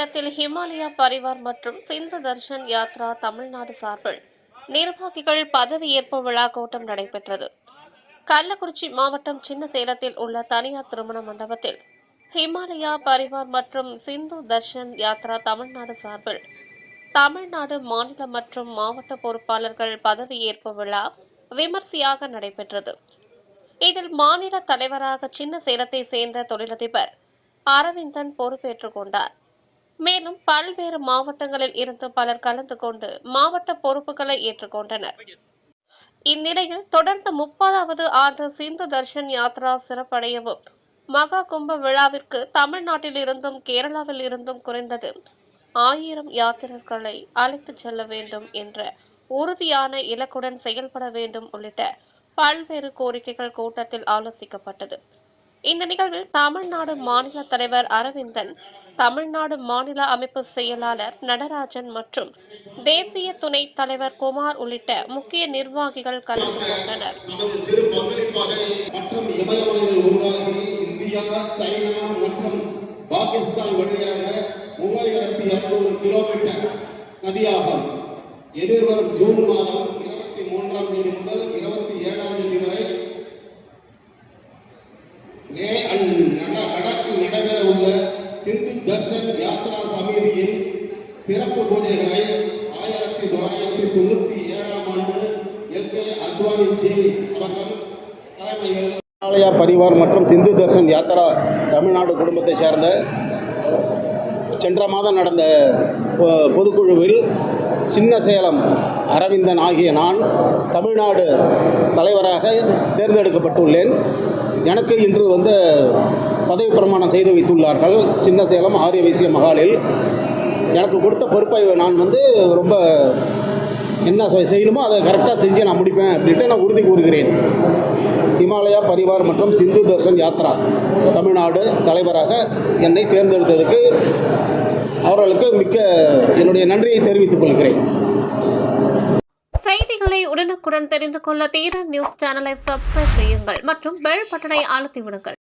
தமிழ்நாட்டில் ஹிமாலயா பரிவார் மற்றும் சிந்து தர்ஷன் யாத்ரா தமிழ்நாடு சார்பில் நிர்வாகிகள் பதவியேற்பு விழா கூட்டம் நடைபெற்றது. கள்ளக்குறிச்சி மாவட்டம் சின்ன சேலத்தில் உள்ள தனியார் திருமண மண்டபத்தில் ஹிமாலயா பரிவார் மற்றும் சிந்து தர்ஷன் யாத்ரா தமிழ்நாடு சார்பில் தமிழ்நாடு மாநில மற்றும் மாவட்ட பொறுப்பாளர்கள் பதவியேற்பு விழா விமர்சையாக நடைபெற்றது. இதில் மாநில தலைவராக சின்ன சேலத்தை சேர்ந்த தொழிலதிபர் அரவிந்தன் பொறுப்பேற்றுக் கொண்டார். மேலும் பல்வேறு மாவட்டங்களில் இருந்து பலர் கலந்து கொண்டு மாவட்ட பொறுப்புகளை ஏற்றுக்கொண்டனர். இந்நிலையில் தொடர்ந்து முப்பதாவது ஆண்டு சிந்து தர்ஷன் யாத்ரா சிறப்படையவும் மகா கும்ப விழாவிற்கு தமிழ்நாட்டில் இருந்தும் கேரளாவில் இருந்தும் குறைந்தது ஆயிரம் யாத்திரர்களை அழைத்துச் செல்ல வேண்டும் என்ற உறுதியான இலக்குடன் செயல்பட வேண்டும் உள்ளிட்ட பல்வேறு கோரிக்கைகள் கூட்டத்தில் ஆலோசிக்கப்பட்டது. இந்த நிகழ்வில் தமிழ்நாடு மாநில தலைவர் அரவிந்தன் தமிழ்நாடு மாநில அமைப்பு செயலாளர் நடராஜன் மற்றும் தேசிய துணை தலைவர் குமார் உள்ளிட்ட முக்கிய நிர்வாகிகள் கலந்து கொண்டனர். பாகிஸ்தான் வழியாக மூவாயிரத்தி இருநூறு கிலோமீட்டர் நதியாகும். எதிர்வரும் ஜூன் மாதம் இருபத்தி மூன்றாம் தேதி முதல் இருபத்தி ஏழாம் தேதி வரை லே அண்ட் நட- லடாக்கில் நடைபெற உள்ள சிந்து தர்ஷன் யாத்ரா சமிதியின் சிறப்பு பூஜைகளை ஆயிரத்தி தொள்ளாயிரத்தி தொண்ணூத்தி ஏழாம் ஆண்டு எல் கே அத்வானிஜி அவர்கள் தலைமையில் ஆலயா பரிவார் மற்றும் சிந்து தர்ஷன் யாத்ரா தமிழ்நாடு குடும்பத்தைச் சேர்ந்த சென்ற மாதம் நடந்த பொ- பொதுக்குழுவில் சின்ன சேலம் அரவிந்தன் ஆகிய நான் தமிழ்நாடு தலைவராக தேர்ந்தெடுக்கப்பட்டுள்ளேன். எனக்கு இன்று வந்து பதவி பிரமாணம் செய்து வைத்துள்ளார்கள். சின்ன சேலம் ஆரிய வைசிய மகாலில். எனக்கு கொடுத்த பொறுப்பை நான் வந்து ரொம்ப என்ன செய்யணுமோ அதை கரெக்டாக செஞ்சு நான் முடிப்பேன் அப்படின்ட்டு நான் உறுதி கூறுகிறேன். இமாலயா பரிவார் மற்றும் சிந்து தர்ஷன் யாத்ரா தமிழ்நாடு தலைவராக என்னை தேர்ந்தெடுத்ததுக்கு அவர்களுக்கு மிக்க என்னுடைய நன்றியை தெரிவித்துக் கொள்கிறேன். செய்திகளை உடனுக்குடன் தெரிந்து கொள்ள தீரன் நியூஸ் சேனலை சப்ஸ்கிரைப் செய்யுங்கள் மற்றும் பெல் பட்டனை அழுத்தி விடுங்கள்.